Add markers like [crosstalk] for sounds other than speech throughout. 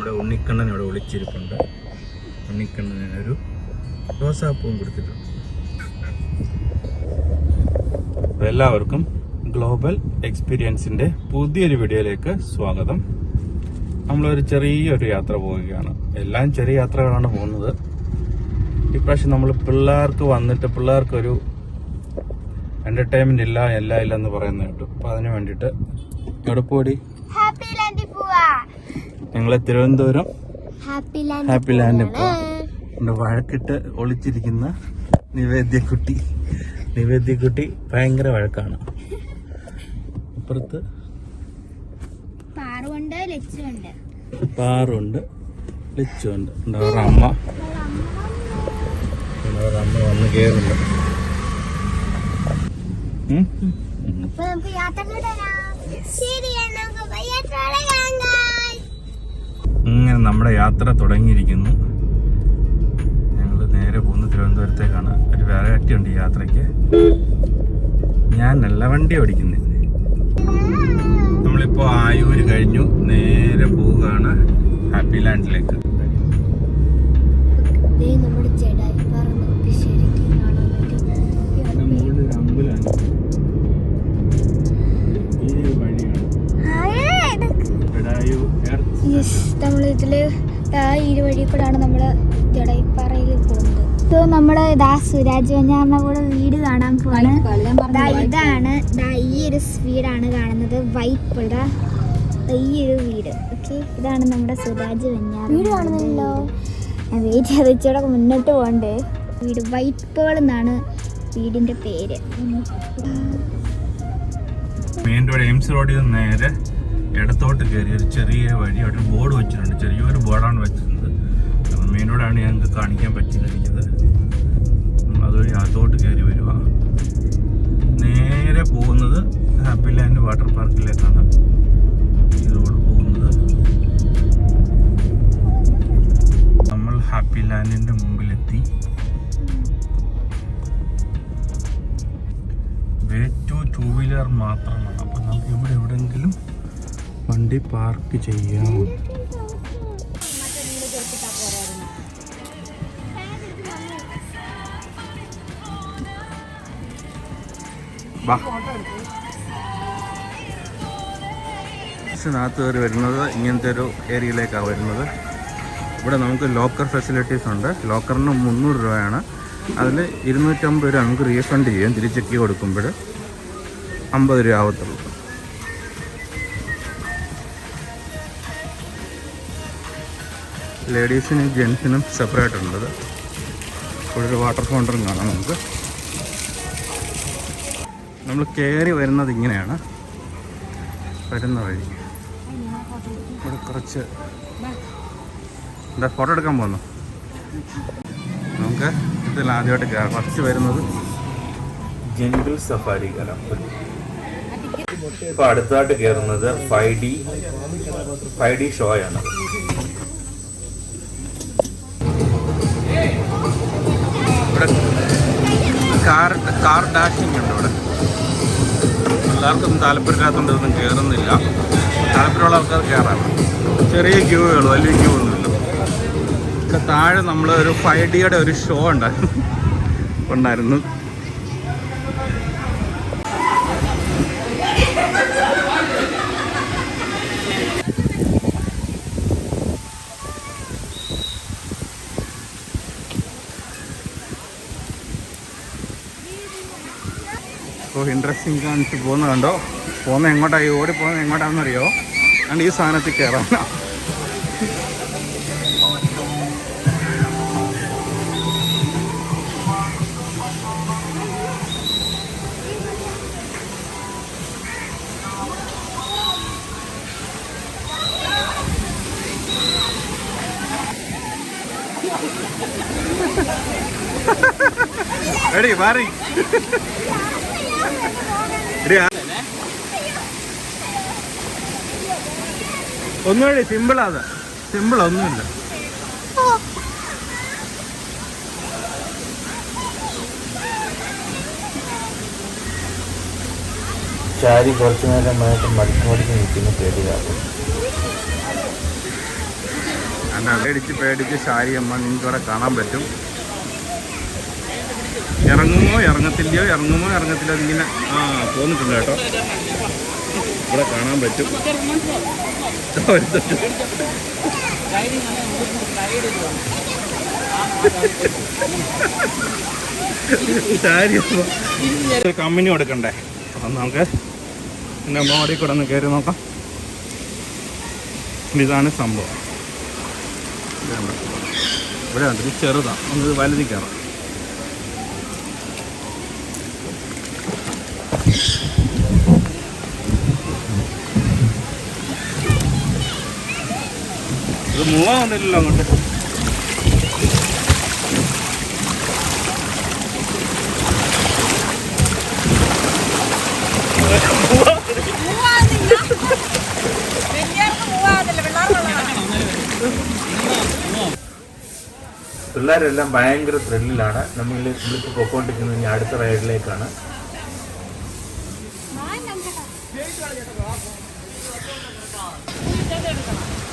നമ്മുടെ ഉണ്ണിക്കണ്ണൻ ഇവിടെ ഒളിച്ചിരിപ്പുണ്ട്. ഉണ്ണിക്കണ്ണനൊരു റോസാപ്പൂവും കൊടുത്തിട്ടുണ്ട്. എല്ലാവർക്കും ഗ്ലോബൽ എക്സ്പീരിയൻസിന്റെ പുതിയൊരു വീഡിയോയിലേക്ക് സ്വാഗതം. നമ്മളൊരു ചെറിയൊരു യാത്ര പോവുകയാണ്. എല്ലാം ചെറിയ യാത്രകളാണ് പോകുന്നത്. ഇപ്രാവശ്യം നമ്മൾ പിള്ളേർക്ക് വന്നിട്ട് പിള്ളേർക്കൊരു എന്റർടൈൻമെന്റ് ഇല്ല എല്ലാം ഇല്ല എന്ന് പറയുന്നത് കേട്ടു. അപ്പൊ അതിന് വേണ്ടിയിട്ട് എവിടെ പോടി? ലാൻഡിൽ തിരുവനന്തപുരം ഹാപ്പി ലാൻഡ് ഉണ്ട് വഴക്കിട്ട് ഒളിച്ചിരിക്കുന്ന നിവേദ്യക്കുട്ടി. നിവേദ്യക്കുട്ടി ഭയങ്കര വഴക്കാണ്. അപ്പുറത്ത് പാറുണ്ട് ലച്ചുണ്ട്. ഉണ്ട് അവരുടെ അമ്മ അവരുടെ അമ്മ വന്ന്? ഉം. അപ്പൊ നമുക്ക് യാത്ര ശരി നമുക്ക് യാത്ര guys. ഇങ്ങനെ നമ്മുടെ യാത്ര തുടങ്ങിയിരിക്കുന്നു. ഞങ്ങൾ നേരെ പോകുന്ന തിരുവനന്തപുരത്തേക്കാണ്. ഒരു വെറൈറ്റി ഉണ്ട് യാത്രയ്ക്ക്. ഞാനല്ല വണ്ടി ഓടിക്കുന്നത് നമ്മളിപ്പോൾ ആയൂര് കഴിഞ്ഞു. നേരെ പോവുകയാണ് ഹാപ്പി ലാൻഡിലേക്ക് ഇത് സുരാജ് വെഞ്ഞാറിന്റെ കൂടെ വീട് കാണാൻ പോവാണ്. ദാ ഇതാണ് ദാ ഈ ഒരു വീടാണ് കാണുന്നത്. വൈപ്പ് ഇതാ ഈ ഒരു വീട്. ഓക്കെ ഇതാണ് നമ്മുടെ സുരാജ് വെഞ്ഞാർ വീട് കാണുന്നില്ലല്ലോ ഞാൻ വെയിറ്റ് ചെയ്ത് ഇച്ചിടെ മുന്നോട്ട് പോകണ്ടേ? വീട് വൈപ്പുകൾ എന്നാണ് വീടിന്റെ പേര്. മെയിൻ റോഡ് എയിംസ് റോഡിൽ നിന്ന് നേരെ ഇടത്തോട്ട് കയറി ഒരു ചെറിയ വഴി അവിടെ ബോർഡ് വെച്ചിട്ടുണ്ട്. ചെറിയൊരു ബോർഡാണ് വെച്ചിരുന്നത്. മെയിനോടാണ് റോഡാണ് ഞങ്ങൾക്ക് കാണിക്കാൻ പറ്റിയിരിക്കുന്നത്. അതുവഴി അകത്തോട്ട് കയറി വരിക. നേരെ പോകുന്നത് ഹാപ്പി ലാൻഡ് വാട്ടർ പാർക്കിലേക്കാണ് ഈ റോഡ് പോകുന്നത്. നമ്മൾ ഹാപ്പി ലാൻഡിന്റെ മുമ്പിലെത്തി. വേ ടു ടു വീലർ മാത്രമാണ്. അപ്പം നമുക്ക് ഇവിടെ എവിടെയെങ്കിലും വണ്ടി പാർക്ക് ചെയ്യാം. വാ. ബസ്സിനകത്ത് കയറി വരുന്നത് ഇങ്ങനത്തെ ഒരു ഏരിയയിലേക്കാണ് വരുന്നത്. ഇവിടെ നമുക്ക് ലോക്കർ ഫെസിലിറ്റീസ് ഉണ്ട്. ലോക്കറിന് മുന്നൂറ് രൂപയാണ്. അതിൽ ഇരുന്നൂറ്റമ്പത് രൂപ നമുക്ക് റീഫണ്ട് ചെയ്യും തിരിച്ചെക്കി കൊടുക്കുമ്പോൾ. അമ്പത് രൂപ ആവത്തുള്ളൂ. ലേഡീസിനും ജെൻസിനും സെപ്പറേറ്റ് ഉള്ളത് ഇവിടെ ഒരു വാട്ടർ ഫൗണ്ടറും കാണാം നമുക്ക്. നമ്മൾ കയറി വരുന്നത് ഇങ്ങനെയാണ്. വരുന്ന വഴി. കുറച്ച് എന്താ ഫോട്ടോ എടുക്കാൻ പോകുന്നു നമുക്ക് ഇതിൽ ആദ്യമായിട്ട് കയറാം ഫസ്റ്റ് വരുന്നത് ജംഗിൾ സഫാരി ഇപ്പൊ അടുത്തായിട്ട് കയറുന്നത് five D five D show ആണ് ഇവിടെ കാർ കാർ ഡാഷിംഗ് ഉണ്ട് ഇവിടെ. എല്ലാവർക്കും താല്പര്യമില്ലാത്തതുകൊണ്ട് ഇതൊന്നും കയറുന്നില്ല താല്പര്യമുള്ള ആൾക്കാർ കയറാം ചെറിയ ക്യൂകൾ വലിയ ക്യൂ ഒന്നുമില്ല. ഇപ്പം താഴെ നമ്മൾ ഒരു ഫൈവ് ഡിയുടെ ഒരു ഷോ ഉണ്ടായിരുന്നു. ഉണ്ടായിരുന്നു. അപ്പോൾ ഇൻട്രസ്റ്റിംഗ് കാണിച്ച് പോകുന്നത് കണ്ടോ? പോകുന്ന എങ്ങോട്ടായി? ഓടി പോകുന്നത് എങ്ങോട്ടാണെന്നറിയോ? അതുകൊണ്ട് ഈ സാധനത്തിൽ കയറാനാ എടി മാറി എടി ആ- ഒന്നുകൂടി സിമ്പിളാ അത്. സിമ്പിൾ ഒന്നുമില്ല. ചാരി കുറച്ചു നേരമായിട്ട് മടിച്ചു മടിച്ച് നിൽക്കുന്ന പേടിയാണ്. അല്ല പേടിച്ച് ശാരി അമ്മ നിങ്ങൾക്ക് ഇവിടെ കാണാൻ പറ്റും. ഇറങ്ങുമോ ഇറങ്ങത്തില്ലയോ ഇറങ്ങുമോ ഇറങ്ങത്തില്ലയോ ഇങ്ങനെ ആ തോന്നിട്ടുണ്ട് കേട്ടോ. ഇവിടെ കാണാൻ പറ്റും. കമ്പനി കൊടുക്കണ്ടേ? അപ്പം നമുക്ക് പിന്നെ മോടി കൂടെ ഒന്ന് കയറി നോക്കാം. ഇതാണ് സംഭവം. ഇവിടെ ഉണ്ട് ഇത് ചെറുതാണ് ഒന്ന് വലുതി കയറാം. ഇത് മൂവാ വന്നില്ലല്ലോ അങ്ങോട്ട്. പിള്ളേരെല്ലാം ഭയങ്കര ത്രില്ലിലാണ് നമ്മൾ നമ്മളിപ്പോൾ പൊക്കോണ്ടിരിക്കുന്നത് ഇനി അടുത്ത റൈഡിലേക്കാണ്.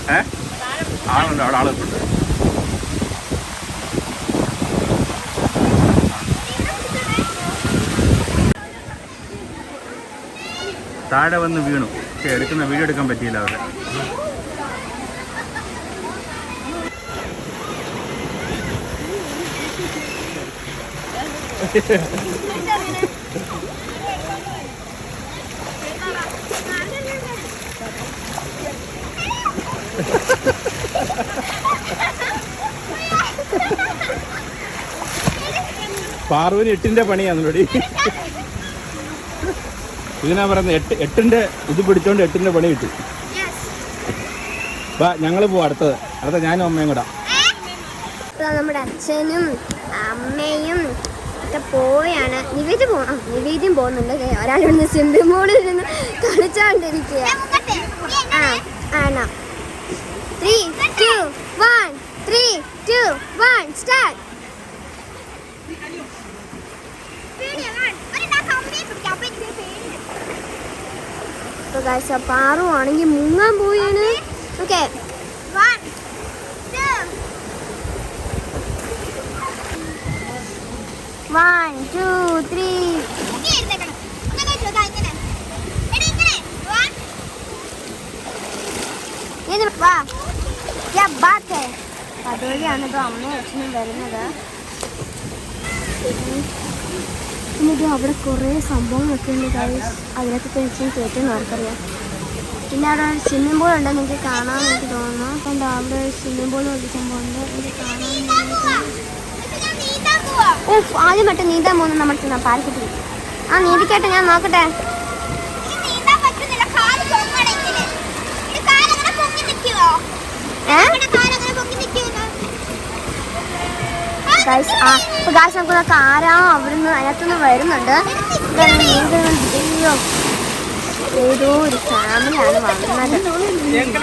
ഏ? ആളുണ്ട് അവിടെ ആളുണ്ട് താഴെ വന്ന് വീണു. പക്ഷേ എടുക്കുന്ന വീഡിയോ എടുക്കാൻ പറ്റിയില്ല അവിടെ [laughs] പാർവന് എട്ടിന്റെ പണിയാണല്ലോടി ഇതിനാ പറയുന്നത് എട്ട് എട്ടിന്റെ ഇത് പിടിച്ചോണ്ട് എട്ടിന്റെ പണി കിട്ടി. വാ ഞങ്ങൾ പോവാ അടുത്തത്. അടുത്ത ഞാനും അമ്മയും കൂടാ. നമ്മുടെ അച്ഛനും അമ്മയും ഒക്കെ പോയാണ്. നിവേദ്യ പോണം? ആ നിവേദ്യം പോകുന്നുണ്ട്. ഒരാൾ ഇവിടുന്ന് സ്വിമ്മിംഗ് പൂളിൽ നിന്ന് കളിച്ചോണ്ടിരിക്കുക. ആണോ? Three two one three two one start ഇപ്പൊ കാഴ്ച ആണെങ്കിൽ മുങ്ങാൻ പോയാണ് ഓക്കെ വൺ അതുവഴിയാണ് ഇപ്പോൾ അമ്മയും അച്ഛനും വരുന്നത്. എന്നിട്ട് അവിടെ കുറേ സംഭവങ്ങളൊക്കെ ഉണ്ട് കാര്യം അതിനൊക്കെ പെൻഷൻ കേട്ടെന്ന് ആർക്കറിയാം പിന്നെ അവിടെ ഒരു സ്വിമ്മിംഗ് പൂൾ ഉണ്ട് നിങ്ങൾക്ക് കാണാൻ എനിക്ക് തോന്നുന്നു. അപ്പം എന്താ അവിടെ സ്വിമ്മിംഗ് പൂൾ ഒരു സംഭവം ഉണ്ട്? എനിക്ക് കാണാൻ ഓഫ് ആദ്യം മറ്റേ നീന്താൻ പോകുന്ന നമ്മൾ ചെന്നാ പാൽക്കുട്ടി ആ നീന്തിക്കട്ടെ ഞാൻ നോക്കട്ടെ. ഗൈസ് ആ ഇപ്പൊ ഗൈസ് നമുക്ക് കാരാ അവിടുന്ന് അതിനകത്തുനിന്ന് വരുന്നുണ്ട്. ഏതോ ഒരു ഫാമിലിയാണ് വന്നത്.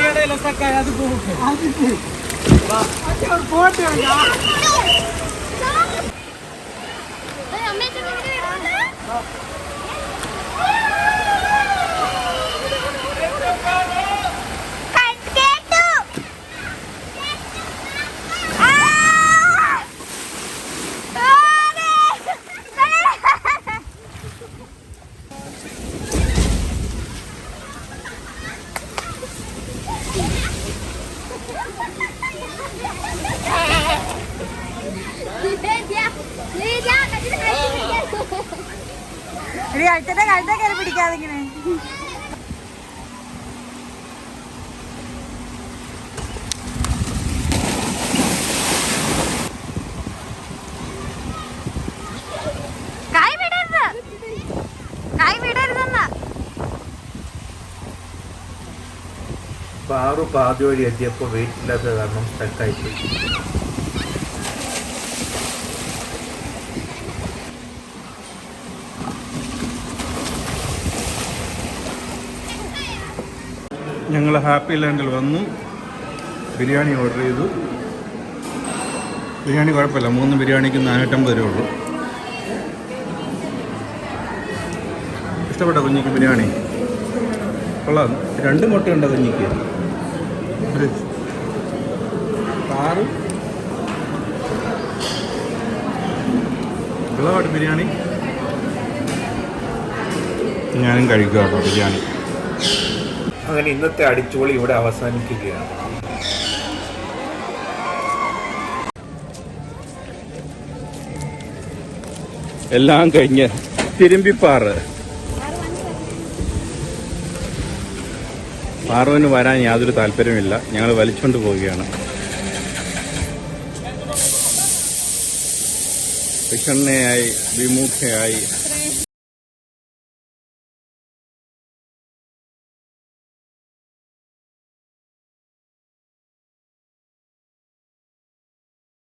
എടി അടുത്തത്തെ കഴുത്തെ കയറി പിടിക്കാതെ ഇങ്ങനെ. പാറു പാതി വഴി എത്തിയപ്പോൾ വെയിറ്റ് കാരണം കാരണം സ്റ്റക്കായി ഞങ്ങൾ ഹാപ്പി ലാൻഡിൽ വന്നു. ബിരിയാണി ഓർഡർ ചെയ്തു. ബിരിയാണി കുഴപ്പമില്ല. മൂന്ന് ബിരിയാണിക്ക് നാനൂറ്റമ്പത് രൂപ ഉള്ളൂ. ഇഷ്ടപ്പെട്ട കുഞ്ഞിക്ക് ബിരിയാണി? കൊള്ളാം. രണ്ട് മുട്ടയുണ്ട് കുഞ്ഞിക്ക്. ആറ്. ഇളവാട്ട് ബിരിയാണി. ഞാനും കഴിക്കുക കേട്ടോ ബിരിയാണി. അങ്ങനെ ഇന്നത്തെ അടിച്ചുപൊളി ഇവിടെ അവസാനിക്കുകയാണ് എല്ലാം കഴിഞ്ഞ് തിരുമ്പിപ്പാറ്. പാറുവിന് വരാൻ യാതൊരു താല്പര്യമില്ല ഞങ്ങൾ വലിച്ചുകൊണ്ട് പോവുകയാണ്. വിഷണ്ണയായി വിമുഖയായി